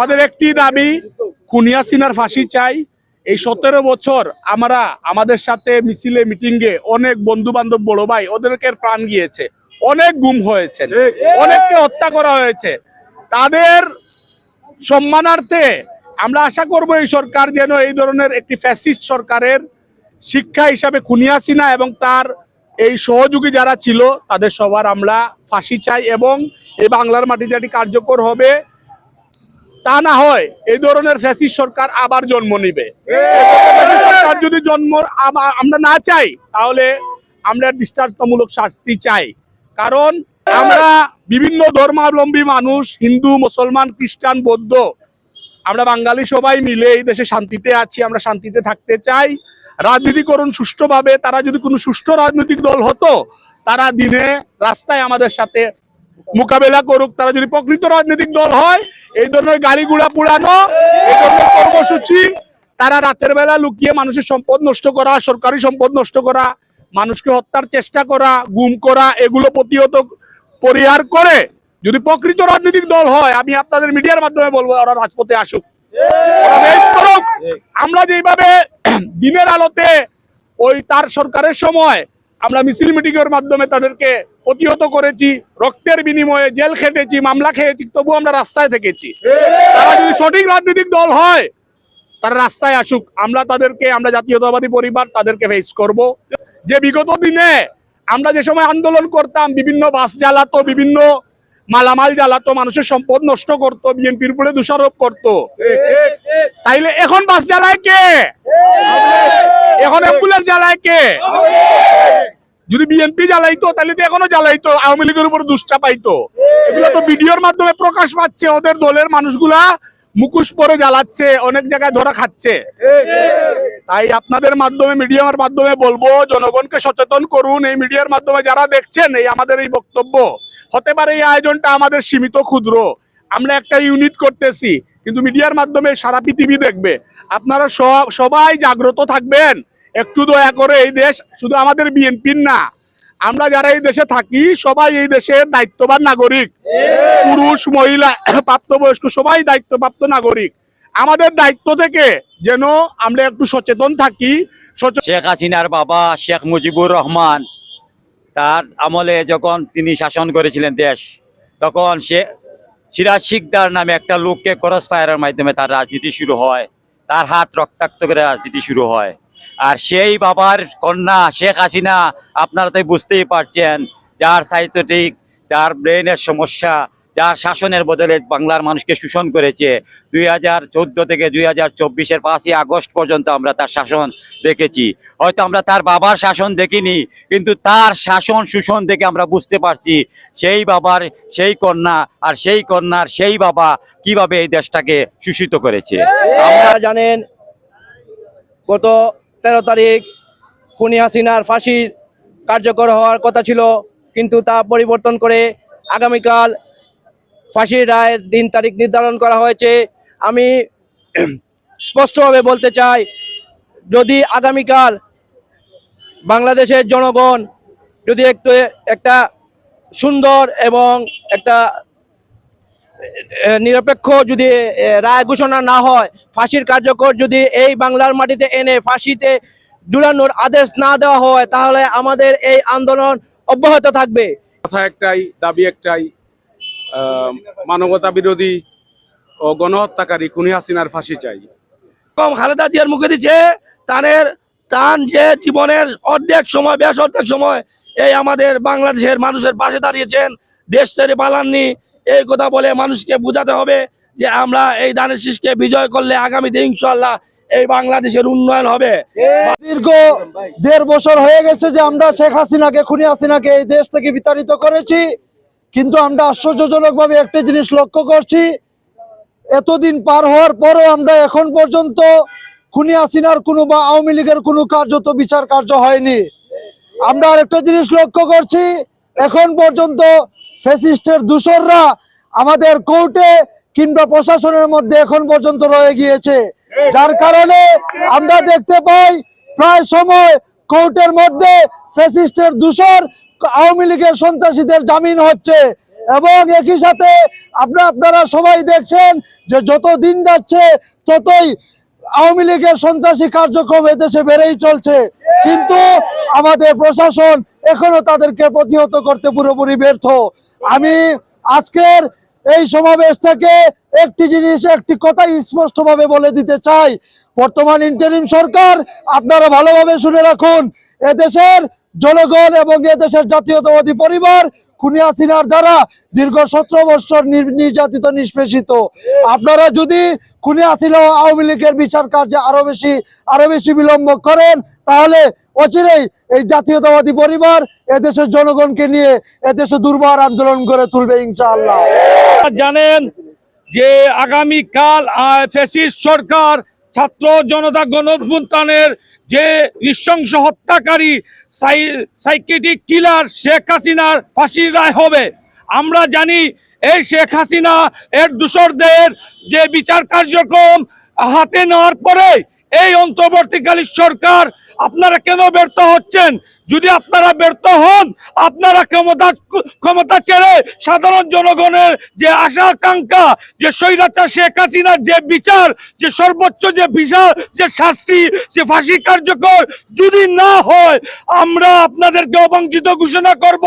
আমাদের একটি দাবি কুনিয়া সিনার ফাঁসি চাই। এই সতেরো বছর আমরা আমাদের সাথে মিছিলে, মিটিংয়ে অনেক বন্ধু বান্ধব বড় ভাই ওদেরকে প্রাণ গিয়েছে। অনেক গুম হয়েছে অনেককে হত্যা করা হয়েছে। তাদের সম্মানার্থে আমরা আশা করব এই সরকার যেন এই ধরনের একটি ফ্যাসিস্ট সরকারের শিক্ষা হিসাবে খুনিয়া সিনা এবং তার এই সহযোগী যারা ছিল, তাদের সবার আমরা ফাঁসি চাই এবং এই বাংলার মাটিতে এটি কার্যকর হবে তা না হয় এই ধরনের ফ্যাসিস্ট সরকার আবার জন্ম নিবে। সরকার যদি জন্ম আমরা না চাই তাহলে আমরা দৃষ্টান্তমূলক শাস্তি চাই। কারণ আমরা বিভিন্ন ধর্মাবলম্বী মানুষ হিন্দু মুসলমান খ্রিস্টান বৌদ্ধ আমরা বাঙালি সবাই মিলে এই দেশে শান্তিতে আছি আমরা শান্তিতে থাকতে চাই। রাজনীতিকরণ সুষ্ঠুভাবে তারা যদি কোনো সুষ্ঠু রাজনৈতিক দল হতো তারা দিনে রাস্তায় আমাদের সাথে মোকাবেলা করুক, তারা যদি প্রকৃত রাজনৈতিক দল হয়, এই ধরনের গাড়িগুলা পুরানো এই ধরনের কর্মসূচি, তারা রাতের বেলা লুকিয়ে মানুষের সম্পদ নষ্ট করা, সরকারি সম্পদ নষ্ট করা, মানুষকে হত্যার চেষ্টা করা, গুম করা, এগুলো প্রতিহত পরিহার করে যদি প্রকৃত রাজনৈতিক দল হয়, আমি আপনাদের মিডিয়ার মাধ্যমে বলব, ওরা রাজপথে আসুক। আমরা যেভাবে দিনের আলোতে ওই তার সরকারের সময় আমরা মিছিল মিটিং এর মাধ্যমে তাদেরকে প্রতিহত করেছি, রক্তের বিনিময়ে জেল খেটেছি, মামলা খেয়েছি তবু আমরা রাস্তায় থেকেছি। তারা যদি সঠিক রাজনৈতিক দল হয়, তারা রাস্তায় আসুক। আমরা তাদেরকে, আমরা জাতীয়তাবাদী পরিবার তাদেরকে ফেস করব। যে বিগত দিনে আমরা যে সময় আন্দোলন করতাম, বিভিন্ন বাস জ্বালাতো, বিভিন্ন মালামাল জ্বালাতো, মানুষের সম্পদ নষ্ট করতো, বিএনপির উপরে দোষারোপ করতো। তাইলে এখন বাস জ্বালায় কে? এখন অ্যাম্বুলেন্স জ্বালায় কে? যদি বিএনপি জ্বালাইতো, তাহলে তো এখনও জ্বালাইতো, আওয়ামী লীগের উপর দুষ্টা পাইতো এগুলো তো ভিডিওর মাধ্যমে প্রকাশ পাচ্ছে, ওদের দলের মানুষগুলা মুখোশ পরে জ্বালাচ্ছে, অনেক জায়গায় ধরা খাচ্ছে। তাই আপনাদের মাধ্যমে, মিডিয়ার মাধ্যমে বলব, জনগণকে সচেতন করুন। এই মিডিয়ার মাধ্যমে যারা দেখছেন, এই আমাদের এই বক্তব্য, হতে পারে এই আয়োজনটা আমাদের সীমিত ক্ষুদ্র। আমরা একটা ইউনিট করতেছি, কিন্তু মিডিয়ার মাধ্যমে সারা পৃথিবী দেখবে। আপনারা সব, সবাই জাগ্রত থাকবেন। একটু দয়া করে এই দেশ শুধু আমাদের বিএনপির না, আমরা যারা এই দেশে থাকি, সবাই এই দেশের দায়িত্ববান নাগরিক। পুরুষ, মহিলা, প্রাপ্তবয়স্ক, সবাই দায়িত্বপ্রাপ্ত নাগরিক। আমাদের দায়িত্ব থেকে যেন আমরা একটু সচেতন থাকি শেখ হাসিনার বাবা শেখ মুজিবুর রহমান, তার আমলে যখন তিনি শাসন করেছিলেন দেশ, তখন সে সিরাজ শিকদার নামে একটা লোককে ক্রস ফায়ারের মাধ্যমে তার রাজনীতি শুরু হয়, তার হাত রক্তাক্ত করে রাজনীতি শুরু হয়। আর সেই বাবার কন্যা শেখ হাসিনা আপনারা তো বুঝতেই পারছেন, যার সাহিত্যটিক যার ব্রেনের সমস্যা, যার শাসনের বদলে বাংলার মানুষকে শোষণ করেছে। দুই হাজার চোদ্দ থেকে দুই হাজার চব্বিশের পাঁচই আগস্ট পর্যন্ত আমরা তার শাসন দেখেছি। হয়তো আমরা তার বাবার শাসন দেখিনি, কিন্তু তার শাসন শোষণ দেখে আমরা বুঝতে পারছি, সেই বাবার, সেই কন্যা আর সেই কন্যার সেই বাবা কীভাবে এই দেশটাকে শোষিত করেছে। আপনারা জানেন, গত তেরো তারিখ খুনি হাসিনার ফাঁসি কার্যকর হওয়ার কথা ছিল, কিন্তু তা পরিবর্তন করে আগামীকাল ফাঁসির রায়ের দিন তারিখ নির্ধারণ করা হয়েছে। আমি স্পষ্টভাবে বলতে চাই, যদি আগামীকাল বাংলাদেশের জনগণ যদি একটু একটা সুন্দর এবং একটা নিরপেক্ষ যদি রায় ঘোষণা না হয় ফাঁসির কার্যকর যদি এই বাংলার মাটিতে এনে ফাঁসিতে ঝুলানোর আদেশ না দেওয়া হয় তাহলে আমাদের এই আন্দোলন অব্যাহত থাকবে। কথা একটাই দাবি একটাই মানবতা বিরোধী ও গণহত্যাকারী খুনি হাসিনার ফাঁসি চাই। কম খালেদা জিয়ার মুখে দিচ্ছে তানের তান যে জীবনের অর্ধেক সময় বেশ অর্ধেক সময় এই আমাদের বাংলাদেশের মানুষের পাশে দাঁড়িয়েছেন দেশ ছেড়ে পালাননি এই কথা বলে মানুষকে বোঝাতে হবে। যে আমরা এই দানের শীষকে বিজয় করলে আগামীতে ইনশাল্লাহ এই বাংলাদেশের উন্নয়ন হবে। দীর্ঘ দেড় বছর হয়ে গেছে যে আমরা শেখ হাসিনাকে, খুনি হাসিনাকে এই দেশ থেকে বিতাড়িত করেছি। কিন্তু আমরা আশ্চর্যজনক ভাবে একটা জিনিস লক্ষ্য করছি, এতদিন পার হওয়ার পরও আমরা এখন পর্যন্ত খুনি হাসিনার কোনো বা আওয়ামী লীগের কোনো কার্যত বিচার কার্য হয়নি। আমরা আরেকটা জিনিস লক্ষ্য করছি, এখন পর্যন্ত ফেসিস্টের দূষররা আমাদের কোর্টে কিংবা প্রশাসনের মধ্যে এখন পর্যন্ত রয়ে গিয়েছে। যার কারণে আমরা দেখতে পাই, প্রায় সময় কোর্টের মধ্যে ফেসিস্টের দূষর আওয়ামী লীগের সন্ত্রাসীদের জামিন হচ্ছে। এবং একই সাথে আপনারা আপনারা সবাই দেখছেন যে যত দিন যাচ্ছে, ততই আওয়ামী লীগের সন্ত্রাসী কার্যক্রম এদেশে বেড়েই চলছে। কিন্তু আমাদের প্রশাসন এখনও তাদেরকে প্রতিহত করতে পুরোপুরি ব্যর্থ। আমি আজকের এই সমাবেশ থেকে একটি জিনিস, একটি কথা স্পষ্টভাবে বলে দিতে চাই। বর্তমান ইন্টারিম সরকার, আপনারা ভালোভাবে শুনে রাখুন, এদেশের জনগণ এবং এদেশের জাতীয়তাবাদী পরিবার খুনি দ্বারা দীর্ঘ সতেরো বছর নির- নির্যাতিত, নিষ্পেষিত। আপনারা যদি খুনি হাসিনা আওয়ামী লীগের বিচার কার্যে আরও বেশি আরও বেশি বিলম্ব করেন, তাহলে অচিরেই এই জাতীয়তাবাদী পরিবার এদেশের জনগণকে নিয়ে এদেশে দুর্বার আন্দোলন করে তুলবে ইনশাআল্লাহ। জানেন যে আগামীকাল ফেসিস্ট সরকার ছাত্র জনতা গণঅভ্যুত্থানের যে নৃশংস হত্যাকারী সাইকেটিক কিলার শেখ হাসিনার ফাঁসির রায় হবে। আমরা জানি এই শেখ হাসিনা এর দূষরদের যে বিচার কার্যক্রম হাতে নেওয়ার পরে এই অন্তর্বর্তীকালীন সরকার আপনারা কেন ব্যর্থ হচ্ছেন? যদি আপনারা ব্যর্থ হন, আপনারা ক্ষমতা ক্ষমতা ছেড়ে সাধারণ জনগণের যে আশা, আকাঙ্ক্ষা, যে স্বৈরাচার শেখ হাসিনার যে বিচার, যে সর্বোচ্চ যে বিচার, যে শাস্তি, যে ফাঁসি কার্যকর যদি না হয়, আমরা আপনাদেরকে অবঞ্চিত ঘোষণা করব।